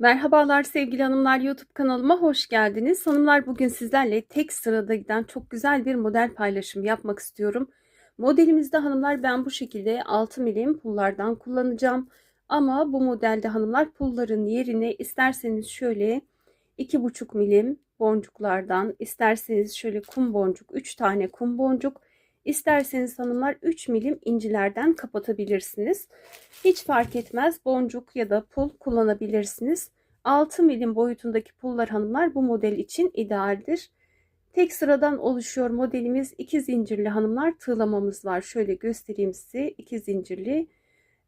Merhabalar sevgili hanımlar YouTube kanalıma hoş geldiniz. Hanımlar bugün sizlerle tek sırada giden çok güzel bir model paylaşımı yapmak istiyorum. Modelimizde hanımlar ben bu şekilde 6 milim pullardan kullanacağım. Ama bu modelde hanımlar pulların yerine isterseniz şöyle 2,5 milim boncuklardan isterseniz şöyle kum boncuk 3 tane kum boncuk isterseniz hanımlar 3 milim incilerden kapatabilirsiniz. Hiç fark etmez boncuk ya da pul kullanabilirsiniz. 6 milim boyutundaki pullar hanımlar bu model için idealdir. Tek sıradan oluşuyor modelimiz. 2 zincirli hanımlar tığlamamız var. Şöyle göstereyim size. 2 zincirli.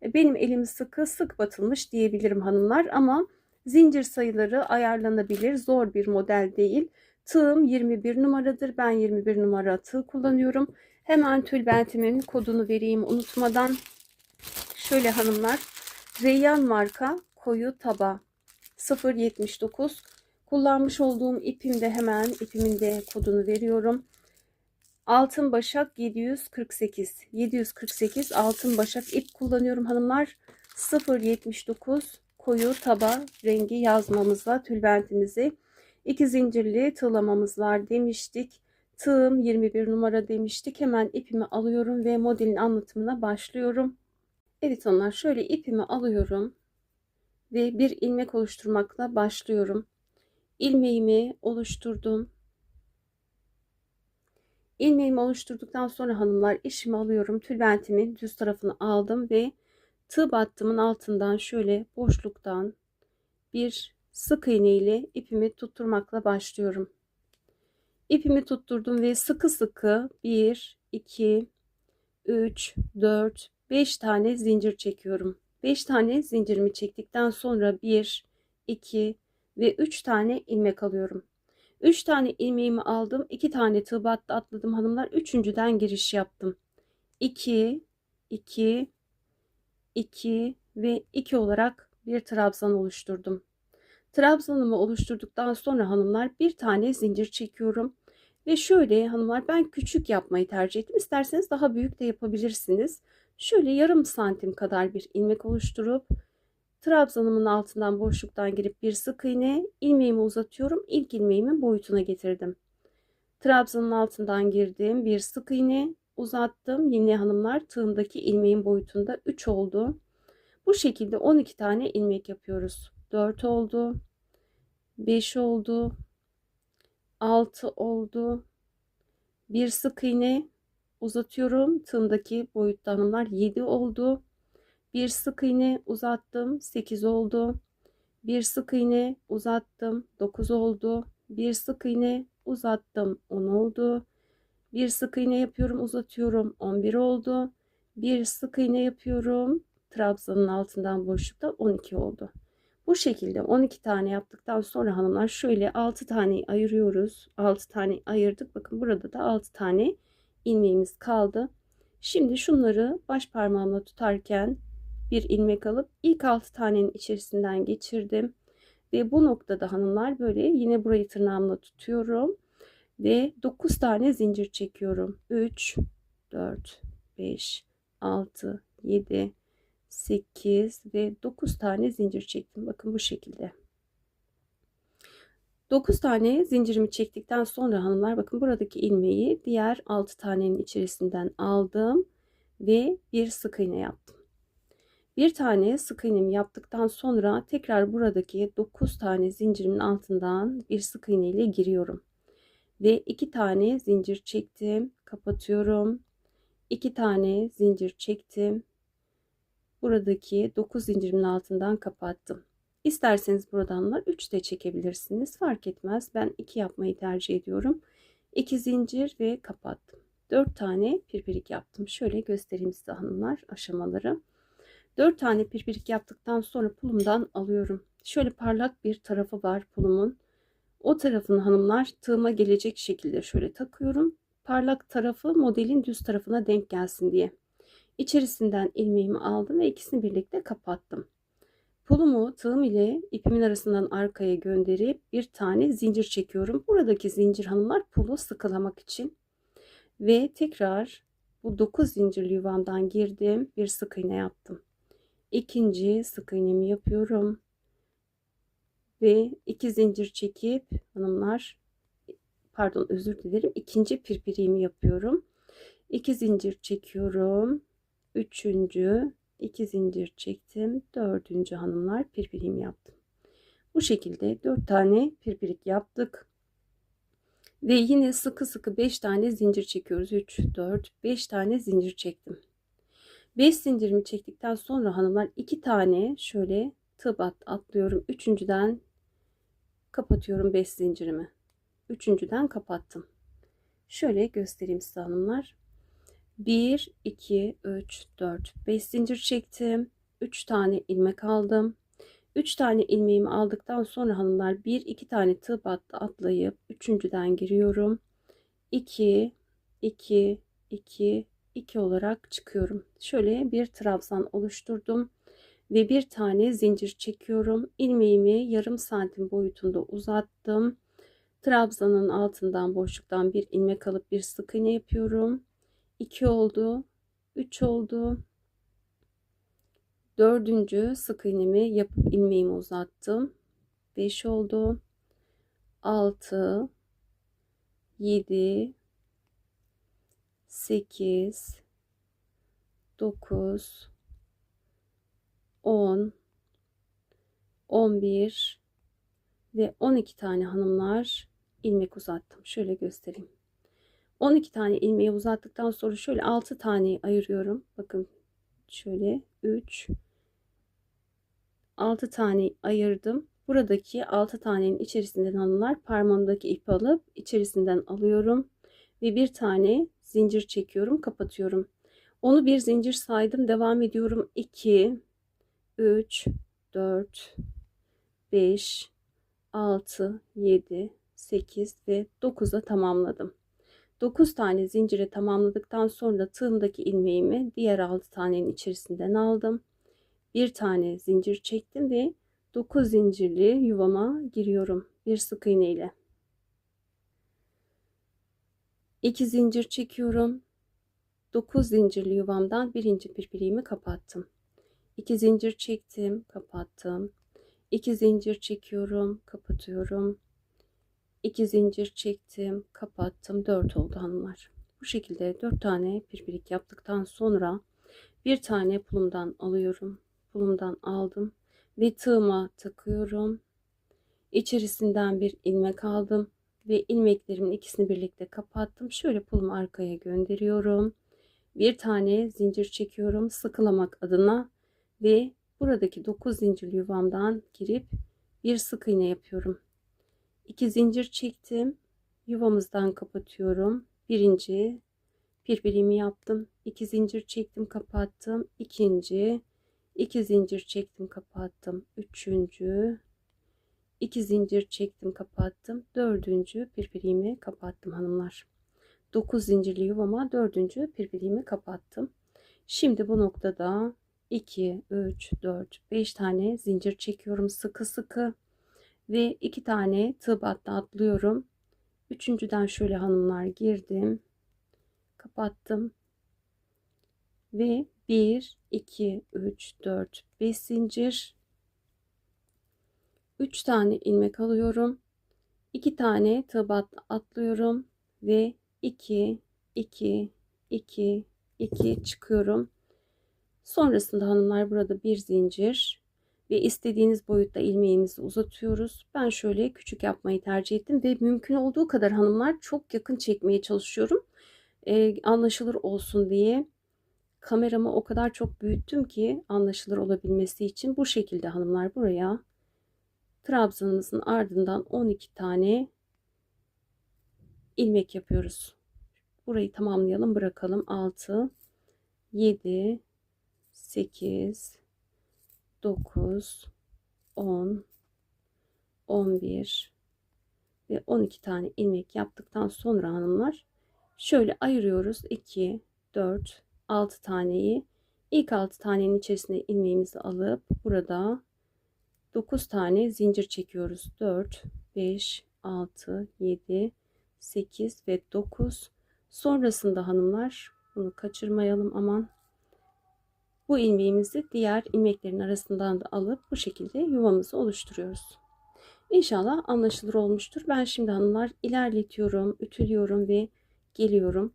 E, benim elim sıkı sık batılmış diyebilirim hanımlar ama zincir sayıları ayarlanabilir. Zor bir model değil. Tığım 21 numaradır. Ben 21 numara tığ kullanıyorum. Hemen tülbentimin kodunu vereyim unutmadan. Şöyle hanımlar. Reyyan marka koyu taba 079 kullanmış olduğum ipimde hemen ipimin de kodunu veriyorum. Altın başak 748 748 altın başak ip kullanıyorum hanımlar 079 koyu taba rengi yazmamızla tülbentimizi iki zincirli tığlamamız var demiştik tığım 21 numara demiştik hemen ipimi alıyorum ve modelin anlatımına başlıyorum Evet onlar şöyle ipimi alıyorum ve bir ilmek oluşturmakla başlıyorum. İlmeğimi oluşturdum. İlmeğimi oluşturduktan sonra hanımlar işimi alıyorum. Tülbentimin düz tarafını aldım ve tığ battımın altından şöyle boşluktan bir sık iğne ile ipimi tutturmakla başlıyorum. İpimi tutturdum ve sıkı sıkı 1, 2, 3, 4, 5 tane zincir çekiyorum. 5 tane zincirimi çektikten sonra 1, 2 ve 3 tane ilmek alıyorum. 3 tane ilmeğimi aldım. 2 tane tığ atladım hanımlar. Üçüncüden giriş yaptım. 2, 2, 2 ve 2 olarak bir trabzan oluşturdum. Trabzanımı oluşturduktan sonra hanımlar bir tane zincir çekiyorum. Ve şöyle hanımlar ben küçük yapmayı tercih ettim. İsterseniz daha büyük de yapabilirsiniz. Şöyle yarım santim kadar bir ilmek oluşturup trabzanımın altından boşluktan girip bir sık iğne ilmeğimi uzatıyorum. İlk ilmeğimin boyutuna getirdim. Trabzanın altından girdim. Bir sık iğne uzattım. Yine hanımlar tığımdaki ilmeğin boyutunda 3 oldu. Bu şekilde 12 tane ilmek yapıyoruz. 4 oldu. 5 oldu. 6 oldu. Bir sık iğne uzatıyorum. Tığımdaki boyutta hanımlar 7 oldu. Bir sık iğne uzattım 8 oldu. Bir sık iğne uzattım 9 oldu. Bir sık iğne uzattım 10 oldu. Bir sık iğne yapıyorum uzatıyorum 11 oldu. Bir sık iğne yapıyorum trabzanın altından boşlukta 12 oldu. Bu şekilde 12 tane yaptıktan sonra hanımlar şöyle 6 tane ayırıyoruz. 6 tane ayırdık. Bakın burada da 6 tane ilmeğimiz kaldı. Şimdi şunları baş parmağımla tutarken bir ilmek alıp ilk 6 tanenin içerisinden geçirdim. Ve bu noktada hanımlar böyle yine burayı tırnağımla tutuyorum. Ve 9 tane zincir çekiyorum. 3, 4, 5, 6, 7, 8 ve 9 tane zincir çektim. Bakın bu şekilde. 9 tane zincirimi çektikten sonra hanımlar bakın buradaki ilmeği diğer 6 tanenin içerisinden aldım ve bir sık iğne yaptım. Bir tane sık iğnemi yaptıktan sonra tekrar buradaki 9 tane zincirimin altından bir sık iğne ile giriyorum. Ve 2 tane zincir çektim, kapatıyorum. 2 tane zincir çektim. Buradaki 9 zincirimin altından kapattım. İsterseniz buradanlar 3 de çekebilirsiniz. Fark etmez. Ben 2 yapmayı tercih ediyorum. 2 zincir ve kapattım. 4 tane pirpirik yaptım. Şöyle göstereyim size hanımlar aşamaları. 4 tane pirpirik yaptıktan sonra pulumdan alıyorum. Şöyle parlak bir tarafı var pulumun. O tarafını hanımlar tığıma gelecek şekilde şöyle takıyorum. Parlak tarafı modelin düz tarafına denk gelsin diye. İçerisinden ilmeğimi aldım ve ikisini birlikte kapattım. Pulumu tığım ile ipimin arasından arkaya gönderip bir tane zincir çekiyorum. Buradaki zincir hanımlar pulu sıkılamak için. Ve tekrar bu 9 zincirli yuvamdan girdim. Bir sık iğne yaptım. İkinci sık iğnemi yapıyorum. ve iki zincir çekip hanımlar pardon özür dilerim ikinci pirpirimi yapıyorum. 2 zincir çekiyorum. Üçüncü iki zincir çektim. Dördüncü hanımlar pirpirim yaptım. Bu şekilde dört tane pirpirik yaptık. Ve yine sıkı sıkı 5 tane zincir çekiyoruz. 3, 4, 5 tane zincir çektim. 5 zincirimi çektikten sonra hanımlar 2 tane şöyle tığ bat atlıyorum. Üçüncüden kapatıyorum 5 zincirimi. Üçüncüden kapattım. Şöyle göstereyim size hanımlar. 1, 2, 3, 4, 5 zincir çektim. 3 tane ilmek aldım. 3 tane ilmeğimi aldıktan sonra hanımlar 1 2 tane tığ battı atlayıp üçüncüden giriyorum. 2 2 2 2 olarak çıkıyorum. Şöyle bir trabzan oluşturdum ve bir tane zincir çekiyorum. Ilmeğimi yarım santim boyutunda uzattım. Trabzanın altından boşluktan bir ilmek alıp bir sık iğne yapıyorum. 2 oldu. 3 oldu. Dördüncü sık iğnemi yapıp ilmeğimi uzattım. 5 oldu. 6 7 8 9 10 11 ve 12 tane hanımlar ilmek uzattım. Şöyle göstereyim. 12 tane ilmeği uzattıktan sonra şöyle 6 tane ayırıyorum. Bakın şöyle 3 6 tane ayırdım. Buradaki 6 tanenin içerisinden hanımlar parmağımdaki ipi alıp içerisinden alıyorum ve bir tane zincir çekiyorum, kapatıyorum. Onu bir zincir saydım, devam ediyorum. 2 3 4 5 6 7 8 ve 9'a tamamladım. 9 tane zincire tamamladıktan sonra tığımdaki ilmeğimi diğer 6 tanenin içerisinden aldım. Bir tane zincir çektim ve 9 zincirli yuvama giriyorum. Bir sık iğne ile. 2 zincir çekiyorum. 9 zincirli yuvamdan birinci pirpiriğimi kapattım. 2 zincir çektim, kapattım. 2 zincir çekiyorum, kapatıyorum. 2 zincir çektim, kapattım. 4 oldu hanımlar. Bu şekilde 4 tane pirpirik yaptıktan sonra bir tane pulumdan alıyorum. Pulumdan aldım ve tığıma takıyorum. İçerisinden bir ilmek aldım ve ilmeklerimin ikisini birlikte kapattım. Şöyle pulumu arkaya gönderiyorum. Bir tane zincir çekiyorum sıkılamak adına ve buradaki 9 zincir yuvamdan girip bir sık iğne yapıyorum. 2 zincir çektim. Yuvamızdan kapatıyorum. Birinci pirpirimi yaptım. 2 zincir çektim, kapattım. İkinci 2 zincir çektim, kapattım. Üçüncü 2 zincir çektim, kapattım. Dördüncü pirpirimi kapattım hanımlar. 9 zincirli yuvama dördüncü pirpirimi kapattım. Şimdi bu noktada 2, 3, 4, 5 tane zincir çekiyorum sıkı sıkı ve iki tane battı atlıyorum. Üçüncüden şöyle hanımlar girdim. Kapattım. Ve 1, 2, 3, 4, 5 zincir. 3 tane ilmek alıyorum. 2 tane tığ battı atlıyorum. Ve 2, 2, 2, 2 çıkıyorum. Sonrasında hanımlar burada bir zincir ve istediğiniz boyutta ilmeğimizi uzatıyoruz. Ben şöyle küçük yapmayı tercih ettim ve mümkün olduğu kadar hanımlar çok yakın çekmeye çalışıyorum. Ee, anlaşılır olsun diye kameramı o kadar çok büyüttüm ki anlaşılır olabilmesi için bu şekilde hanımlar buraya trabzanımızın ardından 12 tane ilmek yapıyoruz. Burayı tamamlayalım bırakalım 6 7 8 9 10 11 ve 12 tane ilmek yaptıktan sonra hanımlar şöyle ayırıyoruz. 2 4 6 taneyi. İlk 6 tanenin içerisine ilmeğimizi alıp burada 9 tane zincir çekiyoruz. 4 5 6 7 8 ve 9 sonrasında hanımlar bunu kaçırmayalım aman bu ilmeğimizi diğer ilmeklerin arasından da alıp bu şekilde yuvamızı oluşturuyoruz. İnşallah anlaşılır olmuştur. Ben şimdi hanımlar ilerletiyorum, ütülüyorum ve geliyorum.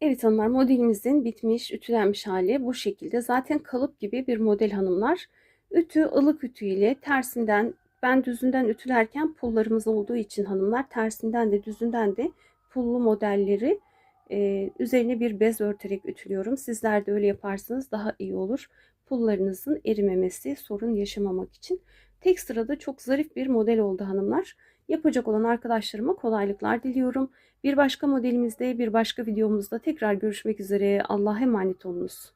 Evet hanımlar modelimizin bitmiş, ütülenmiş hali bu şekilde. Zaten kalıp gibi bir model hanımlar. Ütü ılık ütü ile tersinden ben düzünden ütülerken pullarımız olduğu için hanımlar tersinden de düzünden de pullu modelleri e, üzerine bir bez örterek ütülüyorum. Sizler de öyle yaparsanız daha iyi olur. Pullarınızın erimemesi sorun yaşamamak için. Tek sırada çok zarif bir model oldu hanımlar. Yapacak olan arkadaşlarıma kolaylıklar diliyorum. Bir başka modelimizde, bir başka videomuzda tekrar görüşmek üzere. Allah'a emanet olunuz.